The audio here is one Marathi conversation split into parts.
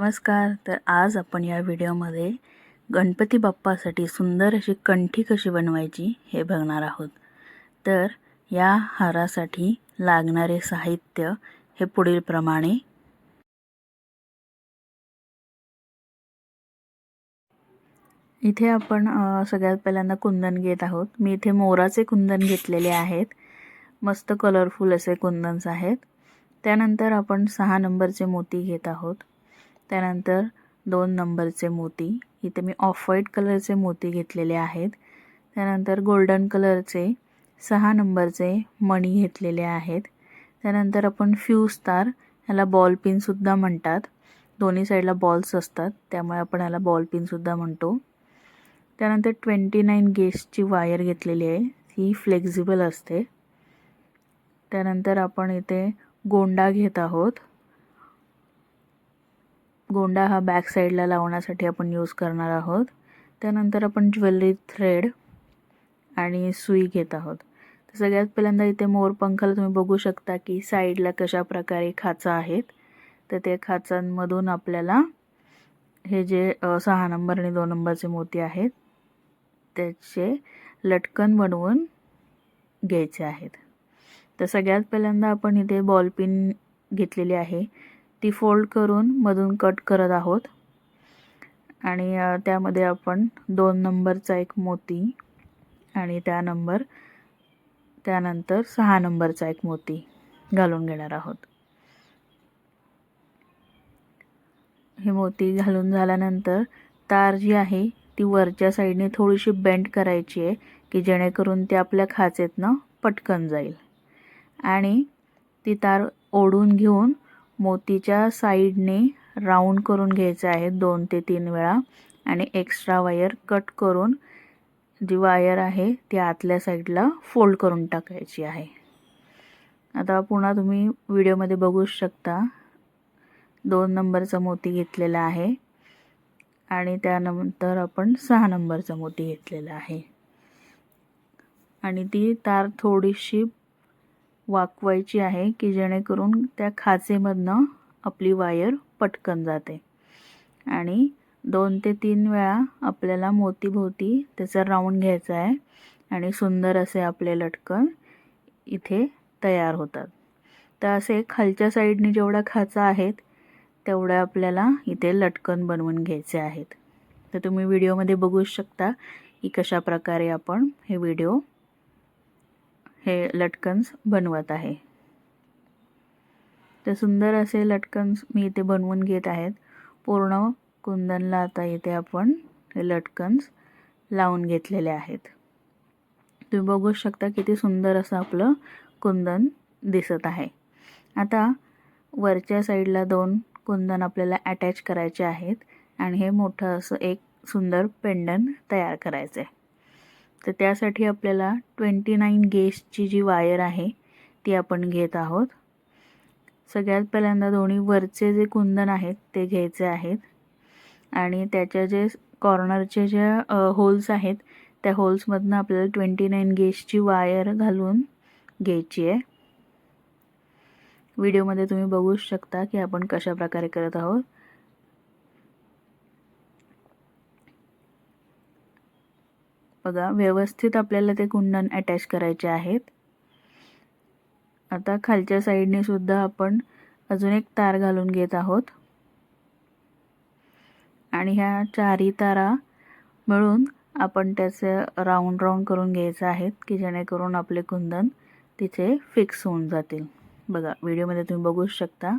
नमस्कार. तर आज आपण या व्हिडिओमध्ये गणपती बाप्पासाठी सुंदर अशी कंठी कशी बनवायची हे बघणार आहोत. तर या हारासाठी लागणारे साहित्य हे पुढीलप्रमाणे इथे आपण सगळ्यात पहिल्यांदा कुंदन घेत आहोत. मी इथे मोराचे कुंदन घेतलेले आहेत. मस्त कलरफुल असे कुंदन्स आहेत. त्यानंतर आपण सहा नंबरचे मोती घेत आहोत. त्यानंतर दोन नंबरचे मोती. इथे मी ऑफ व्हाईट कलरचे मोती घेतलेले आहेत. त्यानंतर गोल्डन कलरचे सहा नंबरचे मणी घेतलेले आहेत. त्यानंतर आपण फ्यूज तार ह्याला बॉल पिनसुद्धा म्हणतात. दोन्ही साईडला बॉल्स असतात. त्यामुळे आपण ह्याला बॉल पिनसुद्धा म्हणतो. त्यानंतर ट्वेंटी नाईन गेजची वायर घेतलेली आहे. ही फ्लेक्झिबल असते. त्यानंतर आपण इथे गोंडा घेत आहोत. गोंडा हा बॅक साईडला लावण्यासाठी आपण यूज करणार आहोत. त्यानंतर आपण ज्वेलरी थ्रेड आणि सुई घेत आहोत. तर सगळ्यात पहिल्यांदा इथे मोरपंखाला तुम्ही बघू शकता की साईडला कशा प्रकारे खाचा आहेत. तर त्या खाचांमधून आपल्याला हे जे सहा नंबर आणि दोन नंबरचे मोती आहेत त्याचे लटकन बनवून घ्यायचे आहेत. तर सगळ्यात पहिल्यांदा आपण इथे बॉल पिन घेतलेली आहे. ती फोल्ड करून मधून कट करत आहोत. आणि त्यामध्ये आपण दोन नंबरचा एक मोती आणि त्या नंबर त्यानंतर सहा नंबरचा एक मोती घालून घेणार आहोत. हे मोती घालून झाल्यानंतर तार जी आहे ती वरच्या साईडने थोडीशी बेंड करायची आहे की जेणेकरून ती आपल्या खाचेतनं पटकन जाईल. आणि ती तार ओढून घेऊन मोतीच्या साईडने राऊंड करून घ्यायचं आहे दोन ते तीन वेळा. आणि एक्स्ट्रा वायर कट करून जी वायर आहे ती आतल्या साईडला फोल्ड करून टाकायची आहे. आता पुन्हा तुम्ही व्हिडिओमध्ये बघू शकता. दोन नंबरचा मोती घेतलेला आहे. आणि त्यानंतर आपण सहा नंबरचा मोती घेतलेला आहे. आणि ती तार थोडीशी वाकवायची आहे की जेणेकरून त्या खाचेमधनं आपली वायर पटकन जाते. आणि दोन ते तीन वेळा आपल्याला मोतीभोवती त्याचा राऊंड घ्यायचा आहे आणि सुंदर असे आपले लटकन इथे तयार होतात. तर असे खालच्या साईडने जेवढ्या खाचा आहेत तेवढ्या आपल्याला इथे लटकन बनवून घ्यायचे आहेत. तर तुम्ही व्हिडिओमध्ये बघू शकता की कशा प्रकारे आपण हे व्हिडिओ हे लटकन्स बनवत आहे. तर सुंदर असे लटकन्स मी इथे बनवून घेत आहेत. पूर्ण कुंदनला आता इथे आपण हे लटकन्स लावून घेतलेले आहेत. तुम्ही बघू शकता किती सुंदर असं आपलं कुंदन दिसत आहे. आता वरच्या साईडला दोन कुंदन आपल्याला अटॅच करायचे आहेत आणि हे मोठं असं एक सुंदर पेंडन तयार करायचं आहे तर त्यासाठी आपल्याला ट्वेंटी नाईन गेजची जी वायर आहे ती आपण घेत आहोत. सगळ्यात पहिल्यांदा दोन्ही वरचे जे कुंदन आहेत ते घ्यायचे आहेत. आणि त्याच्या जे कॉर्नरचे जे होल्स आहेत त्या होल्समधनं आपल्याला ट्वेंटी नाईन गेजची वायर घालून घ्यायची आहे. व्हिडिओमध्ये तुम्ही बघू शकता की आपण कशा प्रकारे करत आहोत. बघा व्यवस्थित आपल्याला ते कुंडन अटॅच करायचे आहेत. आता खालच्या साईडने सुद्धा आपण अजून एक तार घालून घेत आहोत. आणि ह्या चारही तारा मिळून आपण त्याचे राऊंड राऊंड करून घ्यायचं आहेत की जेणेकरून आपले कुंदन तिथे फिक्स होऊन जातील. बघा व्हिडिओमध्ये तुम्ही बघू शकता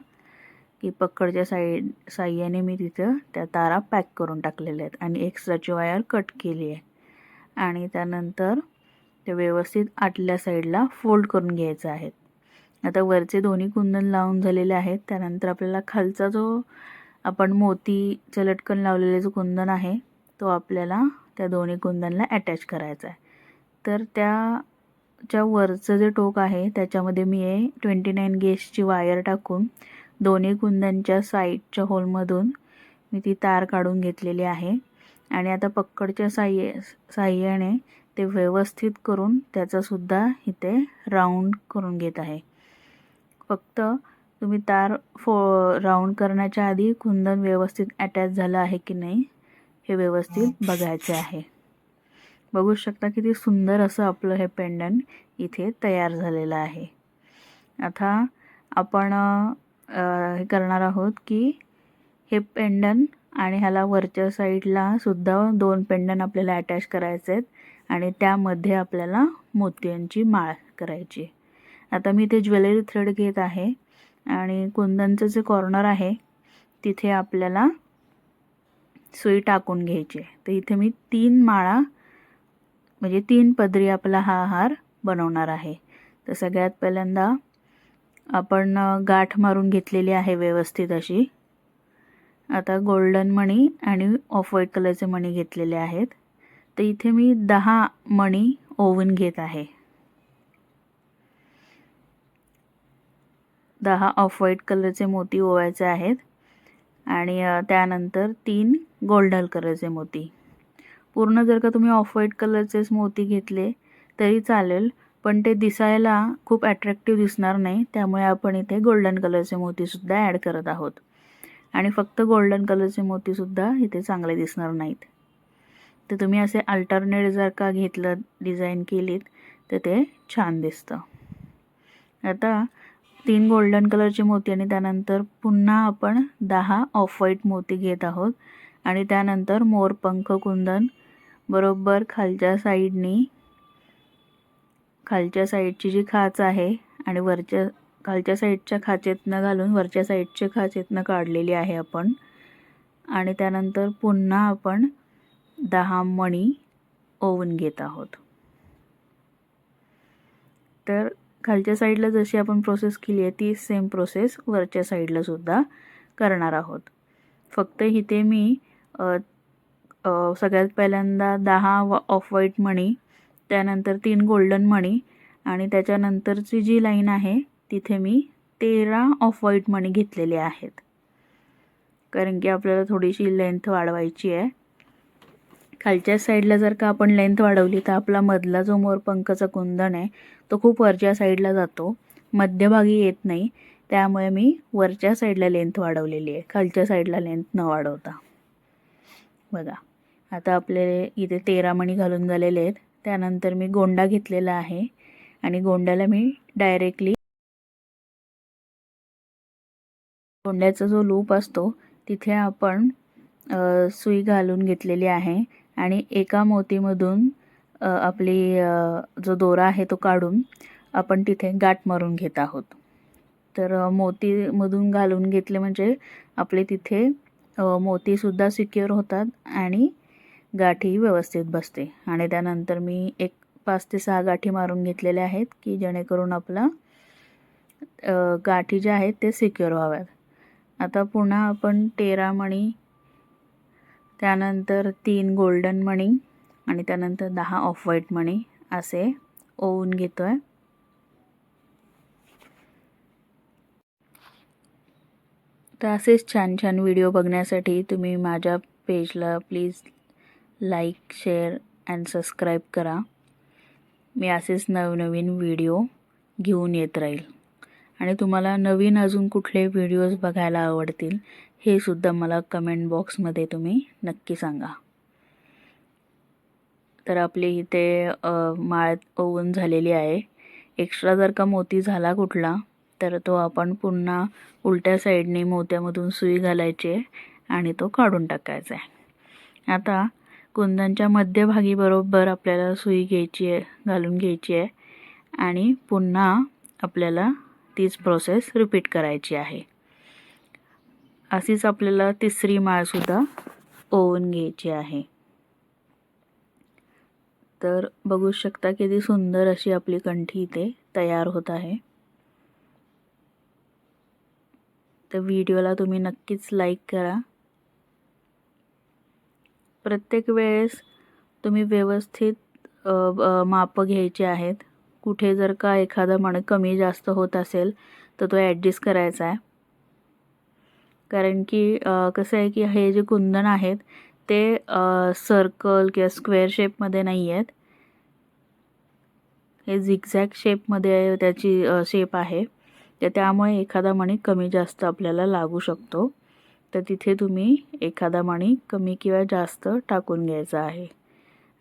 की पक्कडच्या साईड साह्याने मी तिथं त्या तारा पॅक करून टाकलेल्या आहेत आणि एक्स्ट्राची वायर कट केली आहे. आणि त्यानंतर ते व्यवस्थित आतल्या साईडला फोल्ड करून घ्यायचं आहेत आता वरचे दोन्ही कुंदन लावून झालेले आहेत. त्यानंतर आपल्याला खालचा जो आपण मोतीचं लटकन लावलेले जो कुंदन आहे तो आपल्याला त्या दोन्ही कुंदनला अटॅच करायचा आहे. तर त्याच्या वरचं जे टोक आहे त्याच्यामध्ये मी हे ट्वेंटी नाईन गेजची वायर टाकून दोन्ही कुंदनच्या साईडच्या होलमधून मी ती तार काढून घेतलेली आहे. आणि आता पक्कडच्या साह्य साह्याने ते व्यवस्थित करून त्याचासुद्धा इथे राऊंड करून घेत आहे. फक्त तुम्ही तार फो राऊंड करण्याच्या आधी कुंदन व्यवस्थित अटॅच झालं आहे की नाही हे व्यवस्थित बघायचे आहे. बघू शकता किती सुंदर असं आपलं हे पेंडन इथे तयार झालेलं आहे. आता आपण हे करणार आहोत की हे पेंडन आणि ह्याला वरच्या साईडला सुद्धा दोन पेंडन आपल्याला अटॅच करायचे आहेत. आणि त्यामध्ये आपल्याला मोत्यांची माळ करायची. आता मी ते ज्वेलरी थ्रेड घेत आहे. आणि कुंदनचं जे कॉर्नर आहे तिथे आपल्याला सुई टाकून घ्यायची तर इथे मी तीन माळा म्हणजे तीन पदरी आपला हा हार बनवणार आहे. तर सगळ्यात पहिल्यांदा आपण गाठ मारून घेतलेली आहे व्यवस्थित अशी. आता गोल्डन मणी आणि ऑफ व्हाईट कलरचे मणी घेतलेले आहेत. तर इथे मी दहा मणी ओवून घेत आहे. दहा ऑफ व्हाईट कलरचे मोती ओवायचे आहेत आणि त्यानंतर तीन गोल्डन कलरचे मोती. पूर्ण जर का तुम्ही ऑफ व्हाईट कलरचेच मोती घेतले तरी चालेल पण ते दिसायला खूप ॲट्रॅक्टिव्ह दिसणार नाही त्यामुळे आपण इथे गोल्डन कलरचे मोतीसुद्धा ॲड करत आहोत. आणि फक्त गोल्डन कलरचे मोतीसुद्धा इथे चांगले दिसणार नाहीत. तर तुम्ही असे अल्टरनेट जर का घेतलं डिझाईन केलीत तर ते छान दिसतं. आता तीन गोल्डन कलरचे मोती आणि त्यानंतर पुन्हा आपण दहा ऑफ व्हाईट मोती घेत आहोत. आणि त्यानंतर मोरपंख कुंदन बरोबर खालच्या साईडनी खालच्या साईडची जी खाच आहे आणि वरच्या खालच्या साईडच्या खाचेतनं घालून वरच्या साईडच्या खाचेतनं काढलेली आहे आपण. आणि त्यानंतर पुन्हा आपण दहा मणी ओवून घेत आहोत. तर खालच्या साईडला जशी आपण प्रोसेस केली आहे ती सेम प्रोसेस वरच्या साईडला सुद्धा करणार आहोत. फक्त इथे मी सगळ्यात पहिल्यांदा दहा ऑफ व्हाईट मणी त्यानंतर तीन गोल्डन मणी आणि त्याच्यानंतरची जी लाईन आहे तिथे मी तेरा ऑफ व्हाईट मणी घेतलेले आहेत. कारण की आपल्याला थोडीशी लेंथ वाढवायची आहे. खालच्या साईडला जर का आपण लेंथ वाढवली तर आपला मधला जो मोरपंखाचा कुंदन आहे तो खूप वरच्या साईडला जातो. मध्यभागी येत नाही. त्यामुळे मी वरच्या साईडला लेंथ वाढवलेली आहे. खालच्या साईडला लेंथ न वाढवता. बघा आता आपले इथे तेरा मणी घालून झालेले आहेत. त्यानंतर मी गोंडा घेतलेला आहे. आणि गोंड्याला मी डायरेक्टली गोंड्याचा जो लूप असतो तिथे आपण सुई घालून घेतलेली आहे आणि एका मोतीमधून आपली जो दोरा आहे तो काढून आपण तिथे गाठ मारून घेत आहोत. तर मोतीमधून घालून घेतले म्हणजे आपले तिथे मोतीसुद्धा सिक्युअर होतात आणि गाठी व्यवस्थित बसते. आणि त्यानंतर मी एक पाच ते सहा गाठी मारून घेतलेल्या आहेत की जेणेकरून आपला गाठी ज्या आहेत ते सिक्युअर व्हाव्यात. आता पुन्हा आपण तेरा मणी त्यानंतर तीन गोल्डन मणी आणि त्यानंतर दहा ऑफ व्हाईट मणी असे ओवून घेतो आहे तर असेच छान छान व्हिडिओ बघण्यासाठी तुम्ही माझ्या पेजला please like share and subscribe करा. मी असेच नवनवीन व्हिडिओ घेऊन येत राहील. आणि तुम्हाला नवीन अजून कुठले व्हिडिओज बघायला आवडतील हे सुद्धा मला कमेंट बॉक्समध्ये तुम्ही नक्की सांगा. तर आपली इथे माळ ओवून झालेली आहे. एक्स्ट्रा जर का मोती झाला कुठला तर तो आपण पुन्हा उलट्या साईडने मोत्यामधून सुई घालायची आहे आणि तो काढून टाकायचा आहे. आता कुंदांच्या मध्यभागी बरोबर आपल्याला सुई घ्यायची आहे घालून घ्यायची आहे आणि पुन्हा आपल्याला तीच प्रोसेस रिपीट करायची आहे. अशीच आपल्याला तिसरी माळसुद्धा ओवून घ्यायची आहे. तर बघू शकता किती सुंदर अशी आपली कंठी इथे तयार होत आहे. तर व्हिडिओला तुम्ही नक्कीच लाईक करा. प्रत्येक वेळेस तुम्ही व्यवस्थित मापं घ्यायचे आहेत. कुठे जर का एखादा मण कमी जास्त होत असेल तर तो ॲडजस्ट करायचा आहे. कारण की कसं आहे की हे जे कुंदन आहेत ते सर्कल किंवा स्क्वेअर शेपमध्ये नाही आहेत. हे झिगझॅग शेपमध्ये त्याची शेप आहे. तर त्यामुळे एखादा मणी कमी जास्त आपल्याला लागू शकतो. तर तिथे तुम्ही एखादा मणी कमी किंवा जास्त टाकून घ्यायचा आहे.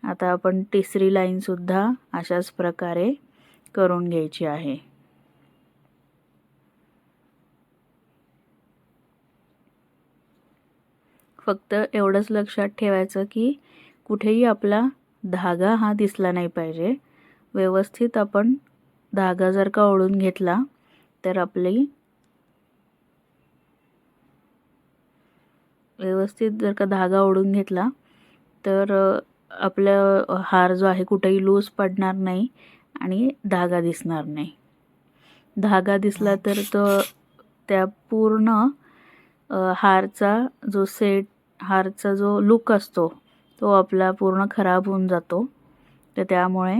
आता आपण तिसरी लाईनसुद्धा अशाच प्रकारे करून घ्यायची आहे. फक्त एवढंच लक्षात ठेवायचं की कुठेही आपला धागा हा दिसला नाही पाहिजे. व्यवस्थित आपण धागा जर का ओढून घेतला तर आपली व्यवस्थित जर का धागा ओढून घेतला तर आपला हार जो आहे कुठेही लूज पडणार नाही. आणि धागा दिसणार नाही. धागा दिसला तर तो त्या पूर्ण हारचा जो सेट हारचा जो लुक असतो तो आपला पूर्ण खराब होऊन जातो. तर त्यामुळे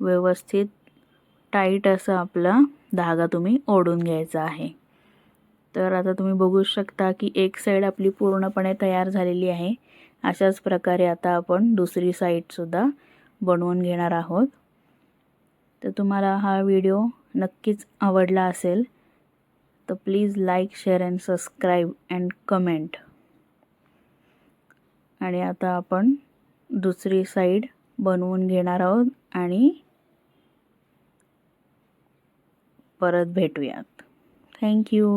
व्यवस्थित टाईट असा आपला धागा तुम्ही ओढून घ्यायचा आहे. तर आता तुम्ही बघू शकता की एक साईड आपली पूर्णपणे तयार झालेली आहे. अशाच प्रकारे आता आपण दुसरी साईडसुद्धा बनवून घेणार आहोत. तर तुम्हाला हा व्हिडिओ नक्कीच आवडला असेल तर please like share and subscribe and comment आणि आता आपण दुसरी साईड बनवून घेणार आहोत आणि परत भेटूयात. थँक्यू